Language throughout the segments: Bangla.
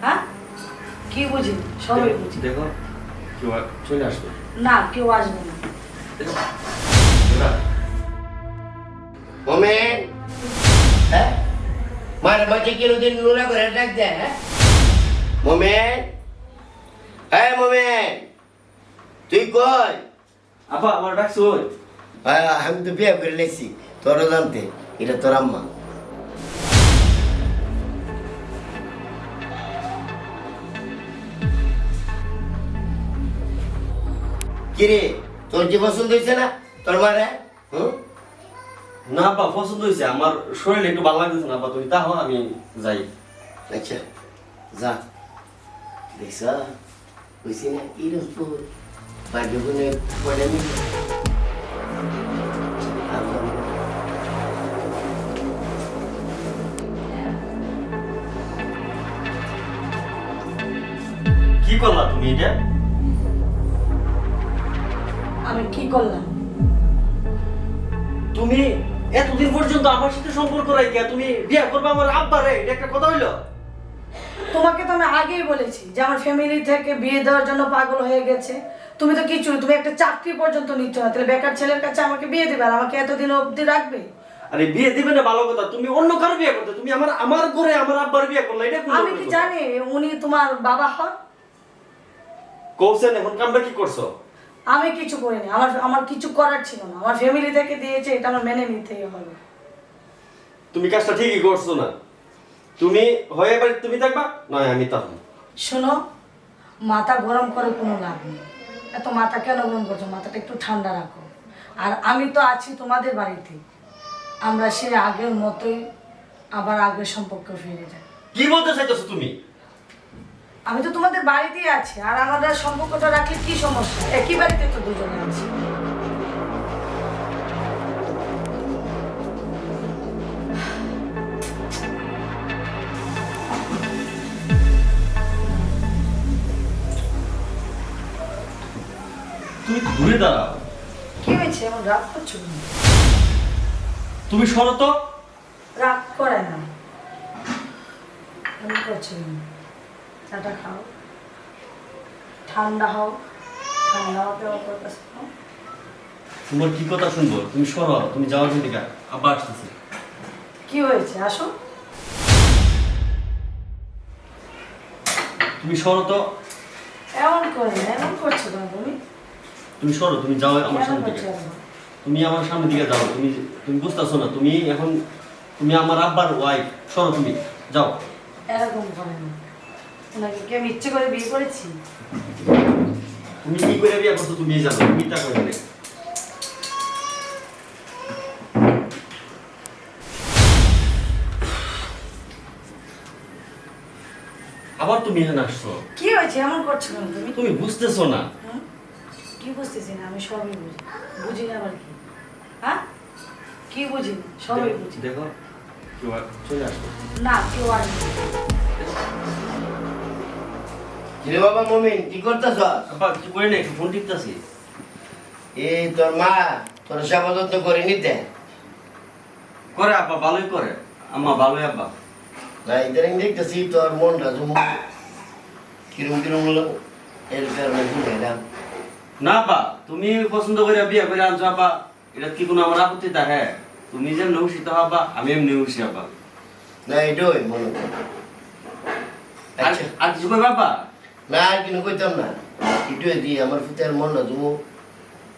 হ্যাঁ? কি বুঝি? সবই বুঝি। দেখো কেউ চলে আসবে। না কেউ আসবে না। হ্যাঁ? মার করে ডাক দেয় হ্যাঁ? মোমেন হ্যাঁ মোমেন তুই কই? আপা আমার ডাকছো ওই আহ, আমি তো বিয়ে করে লেছি তোরা জানতে এটা তোর আম্মা। কিরে তোর যে পছন্দ হয়েছে না? তোর মারে হুম? না আপা পছন্দ হয়েছে। আমার শরীর একটু ভালো লাগতেছে না আপা তুমি তাহো আমি যাই। আচ্ছা যা। দেখছ বুঝছি না কীরকম ভাগ্যগুণে পড়ে নি? কি করলা তুমি এটা? আমি কি করলাম? তুমি এতদিন পর্যন্ত আমার সাথে সম্পর্ক রাখিয়া তুমি বিয়ে করবে আমার আব্বারে এটা একটা কথা হইল? তোমাকে তো আমি আগেই বলেছি যে আমার ফ্যামিলি থেকে বিয়ে দেওয়ার জন্য পাগল হয়ে গেছে। তুমি তো কিছু তুমি একটা চাকরি পর্যন্ত নিচ্ছ না। তাহলে বেকার ছেলের কাছে আমাকে বিয়ে দেবে আর আমাকে এতদিন অবধি রাখবে? আরে বিয়ে দিবে না ভালো কথা। তুমি অন্য কারও বিয়ে করতে তুমি আমার আমার ঘরে আমার আব্বার বিয়ে করলে এটা আমি কি জানি উনি তোমার বাবা হন? কৌশল এখন কামটা কি করছ? আমি কিছু করিনি। আমার আমার কিছু করার ছিল না। আমার ফ্যামিলি থেকে দিয়েছে এটা আমার মেনে নিতেই হবে। তুমি কাজটা ঠিকই করছ না। তুমি হয়ে এবার তুমি থাকবা? নয় আমি তখন শোনো মাথা গরম করে কোনো লাভ নেই। এত মাথা কেন গরম করছ? মাথাটা একটু ঠান্ডা রাখো। আর আমি তো আছি তোমাদের বাড়িতে। আমরা সে আগের মতোই আবার আগের সম্পর্কে ফিরে যাই। কি বলতে চাইতেছো তুমি? আমি তো তোমাদের বাড়িতেই আছি আর আমাদের সম্পর্কটা রাখলে কি সমস্যা? একই বাড়িতে তো দুজনে আছি? তুমি দূরে দাঁড়াও। কি হয়েছে? এমন রাগ করছ? তুমি সরো তো। রাগ করে না। এমন করছ কেন? চাটা খাও। ঠান্ডা হও। ঠান্ডা হতে করতেছে তোমার কি কথা শুনব? তুমি সরো তুমি যাওয়ার দিকে আব্বা আসতেছে। কি হয়েছে? আসো। তুমি সরো তো। এমন করে না এমন করছ কেন তুমি? তুমি সরো তুমি যাও আমার সামনে দিকে। তুমি আমার সামনে দিকে যাও। তুমি তুমি বুঝতেছো না তুমি এখন তুমি আমার আব্বার ওয়াইফ সরো তুমি যাও। এরকম করে না। ওনাকে কি আমি ইচ্ছে করে বিয়ে করেছি? তুমি কি করে বিয়ে করছ তুমি জানো তুমি তা করে আবার তুমি এখানে আসছো? কি হয়েছে? এমন করছ কেন তুমি? তুমি বুঝতেছো না? কি বুঝতেছি না আমি সবই বুঝি। বুঝি না আবার কি? হ্যাঁ? কি বুঝি? সবই বুঝি। দেখো কেউ আর চলে আসবে। না কেউ আসবে না। বাবা মমিন কি করতেছ? আব্বা কি করে না একটু ফোন টিপতেছি। এই তোর মা তোর সেবা যত্ন করে নিতে? করে আব্বা ভালোই করে। আম্মা ভালোই আব্বা। না ইদানিং দেখতেছি তোর মনটা জুম কিরম কিরম হলো এর কারণে শুনেলাম না আব্বা তুমি পছন্দ করে বিয়ে করে আনছো আব্বা এটা কি কোনো আমার আপত্তি? তা দেখে তুমি যে নৌসিত হবা আমি এমনি খুশি আব্বা। না এটাই মনে আচ্ছা। আর কিছু না আর কিনো কইতাম না এটাই দিয়ে আমার ফুতের মনটা জুম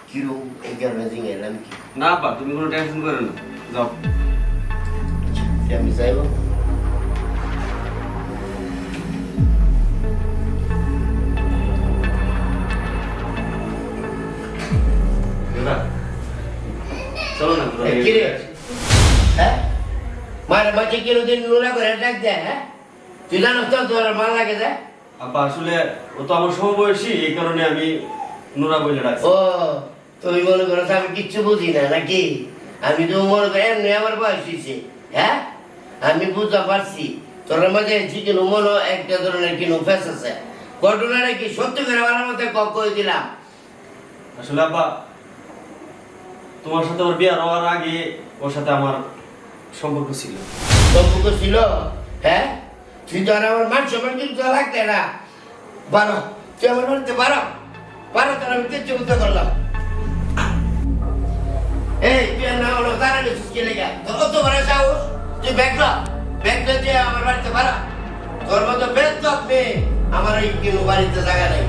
কিরম এই কারণে জিঙাইলাম কি না আব্বা তুমি কোনো টেনশন করে না যাও আচ্ছা, আমি যাইব দাদা চলো না তোরা এ, কিরে হ্যাঁ মার বাচ্চা কিলোদিন নোরা করে ডাক দেয় হ্যাঁ তুই জানো তো তোর ভালো লাগে যায় আব্বা আসলে ও তো আমার সমবয়সী এই কারণে আমি নোরা বইলে ডাকছি ও তুমি মনে করো আমি কিচ্ছু বুঝি না নাকি? আমি তো মনে করি এমনি আমার বয়স হয়েছে হ্যাঁ? আমি বুঝতে পারছি। তোর মাঝে চিকেন মনো একটা ধরনের কিনো ফেস আছে। ঘটনাটা কি সত্যি করে আমার মধ্যে কক করে দিলাম? আসলে আব্বা তোমার সাথে ওর বিয়ে হওয়ার আগে ওর সাথে আমার সম্পর্ক ছিল। সম্পর্ক ছিল? হ্যাঁ? তুই তো আর আমার মান সম্মান কিন্তু না। বারো, তুই আমার বাড়িতে বারো। বারো তার আমি কিচ্ছু বুঝতে করলাম। এই, তুই না হলো তারা গেছিস কে লেগে। তোর কত বড় সাহস? তুই ব্যাগলা ব্যাগলা দিয়ে আমার বাড়িতে বাড়া তোর মতো বেদ আমার এই কেউ বাড়িতে জায়গা নেই।